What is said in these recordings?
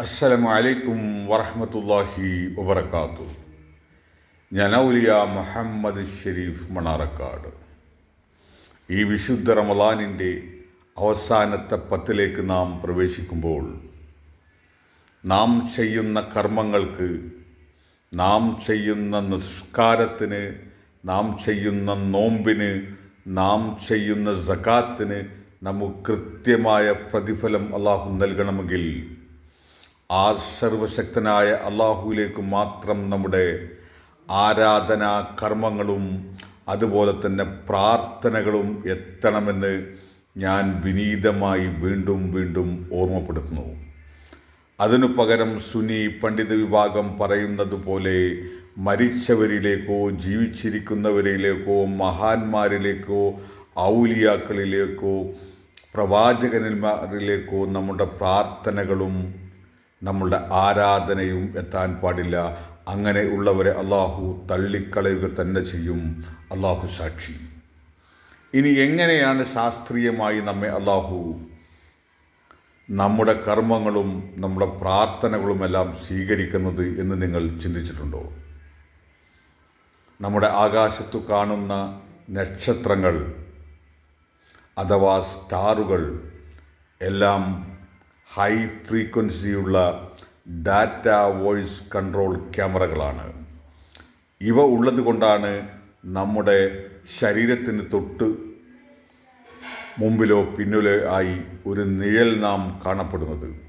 അസ്സലാമു അലൈക്കും വറഹമത്തല്ലാഹി വബർക്കാത്തു ഞാൻ ഔലിയ മുഹമ്മദ് ഷെരീഫ് മണാറക്കാട് ഈ വിശുദ്ധ റമലാനിന്റെ അവസാനത്തെ പത്തിലേക്ക് നാം പ്രവേശിക്കുമ്പോൾ നാം ചെയ്യുന്ന കർമ്മങ്ങൾക്ക് നാം ചെയ്യുന്ന നിസ്കാരത്തിന് നാം ചെയ്യുന്ന നോമ്പിന് നാം ചെയ്യുന്ന സകാത്തിന് നമുക്ക് കൃത്യമായ പ്രതിഫലം അള്ളാഹു നൽകണമെങ്കിൽ ആ സർവശക്തനായ അള്ളാഹുവിലേക്ക് മാത്രം നമ്മുടെ ആരാധനാ കർമ്മങ്ങളും അതുപോലെ തന്നെ പ്രാർത്ഥനകളും എത്തണമെന്ന് ഞാൻ വിനീതമായി വീണ്ടും വീണ്ടും ഓർമ്മപ്പെടുത്തുന്നു. അതിനു പകരം സുനി പണ്ഡിത വിഭാഗം പറയുന്നത് പോലെ മരിച്ചവരിലേക്കോ ജീവിച്ചിരിക്കുന്നവരിലേക്കോ മഹാന്മാരിലേക്കോ ഔലിയാക്കളിലേക്കോ പ്രവാചകന്മാരിലേക്കോ നമ്മുടെ പ്രാർത്ഥനകളും നമ്മളുടെ ആരാധനയും എത്താൻ പാടില്ല. അങ്ങനെ ഉള്ളവരെ അള്ളാഹു തള്ളിക്കളയുക തന്നെ ചെയ്യും. അള്ളാഹു സാക്ഷി. ഇനി എങ്ങനെയാണ് ശാസ്ത്രീയമായി നമ്മെ അള്ളാഹു നമ്മുടെ കർമ്മങ്ങളും നമ്മുടെ പ്രാർത്ഥനകളുമെല്ലാം സ്വീകരിക്കുന്നത് എന്ന് നിങ്ങൾ ചിന്തിച്ചിട്ടുണ്ടോ? നമ്മുടെ ആകാശത്തു കാണുന്ന നക്ഷത്രങ്ങൾ അഥവാ സ്റ്റാറുകൾ എല്ലാം ഹൈ ഫ്രീക്വൻസിയുള്ള ഡാറ്റ വോയിസ് കൺട്രോൾ ക്യാമറകളാണ്. ഇവ ഉള്ളതുകൊണ്ടാണ് നമ്മുടെ ശരീരത്തിന് തൊട്ട് മുമ്പിലോ പിന്നിലോ ആയി ഒരു നിഴൽ നാം കാണപ്പെടുന്നത്.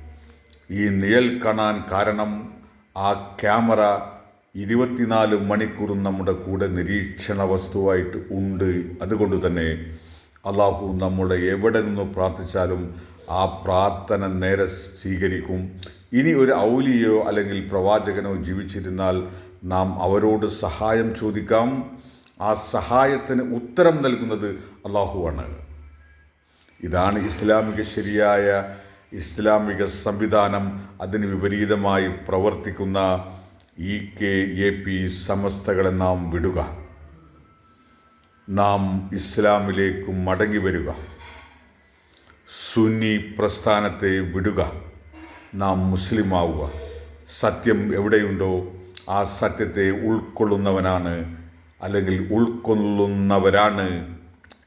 ഈ നിഴൽ കാണാൻ കാരണം ആ ക്യാമറ ഇരുപത്തിനാല് മണിക്കൂറും നമ്മുടെ കൂടെ നിരീക്ഷണ വസ്തുവായിട്ട് ഉണ്ട്. അതുകൊണ്ട് തന്നെ അള്ളാഹു നമ്മുടെ എവിടെ നിന്ന് പ്രാർത്ഥിച്ചാലും ആ പ്രാർത്ഥന നേരെ സ്വീകരിക്കും. ഇനി ഒരു ഔലിയോ അല്ലെങ്കിൽ പ്രവാചകനോ ജീവിച്ചിരുന്നാൽ നാം അവരോട് സഹായം ചോദിക്കാം. ആ സഹായത്തിന് ഉത്തരം നൽകുന്നത് അള്ളാഹുവാണ് ഇതാണ് ഇസ്ലാമിക ശരിയായ ഇസ്ലാമിക സംവിധാനം. അതിന് വിപരീതമായി പ്രവർത്തിക്കുന്ന ഇ കെ എ പി സമസ്തകളെ നാം വിടുക. നാം ഇസ്ലാമിലേക്കും മടങ്ങി വരിക. സുന്നി പ്രസ്ഥാനത്തെ വിടുക. നാം മുസ്ലിമാവുക. സത്യം എവിടെയുണ്ടോ ആ സത്യത്തെ ഉൾക്കൊള്ളുന്നവനാണ് അല്ലെങ്കിൽ ഉൾക്കൊള്ളുന്നവരാണ്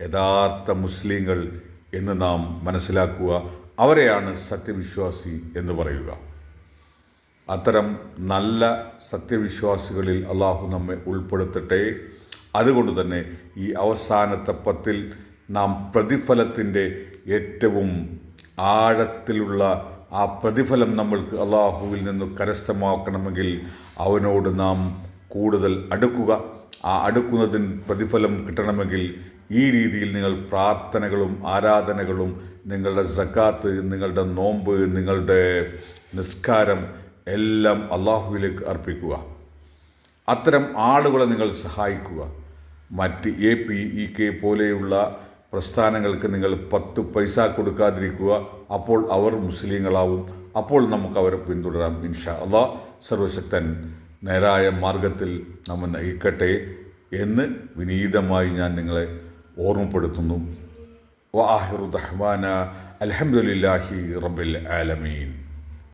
യഥാർത്ഥ മുസ്ലിങ്ങൾ എന്ന് നാം മനസ്സിലാക്കുക. അവരെയാണ് സത്യവിശ്വാസി എന്ന് പറയുക. അത്തരം നല്ല സത്യവിശ്വാസികളിൽ അള്ളാഹു നമ്മെ ഉൾപ്പെടുത്തട്ടെ. അതുകൊണ്ട് തന്നെ ഈ അവസാനത്തെ പത്തിൽ നാം പ്രതിഫലത്തിന്റെ ഏറ്റവും ആഴത്തിലുള്ള ആ പ്രതിഫലം നമ്മൾക്ക് അള്ളാഹുവിൽ നിന്ന് കരസ്ഥമാക്കണമെങ്കിൽ അവനോട് നാം കൂടുതൽ അടുക്കുക. ആ അടുക്കുന്നതിന് പ്രതിഫലം കിട്ടണമെങ്കിൽ ഈ രീതിയിൽ നിങ്ങൾ പ്രാർത്ഥനകളും ആരാധനകളും നിങ്ങളുടെ സക്കാത്ത് നിങ്ങളുടെ നോമ്പ് നിങ്ങളുടെ നിസ്കാരം എല്ലാം അള്ളാഹുവിലേക്ക് അർപ്പിക്കുക. അത്തരം ആളുകളെ നിങ്ങൾ സഹായിക്കുക. മറ്റ് എ പി ഇ കെ പോലെയുള്ള പ്രസ്ഥാനങ്ങൾക്ക് നിങ്ങൾ പത്ത് പൈസ കൊടുക്കാതിരിക്കുക. അപ്പോൾ അവർ മുസ്ലിങ്ങളാവും. അപ്പോൾ നമുക്ക് അവരെ പിന്തുടരാം ഇൻഷാ അള്ളാ സർവശക്തൻ നേരായ മാർഗത്തിൽ നമ്മൾ നയിക്കട്ടെ എന്ന് വിനീതമായി ഞാൻ നിങ്ങളെ ഓർമ്മപ്പെടുത്തുന്നു. വാഹിറുദ്ഹ്മാന അലഹമുല്ലാഹി റബ്ബിൽ ആലമീൻ.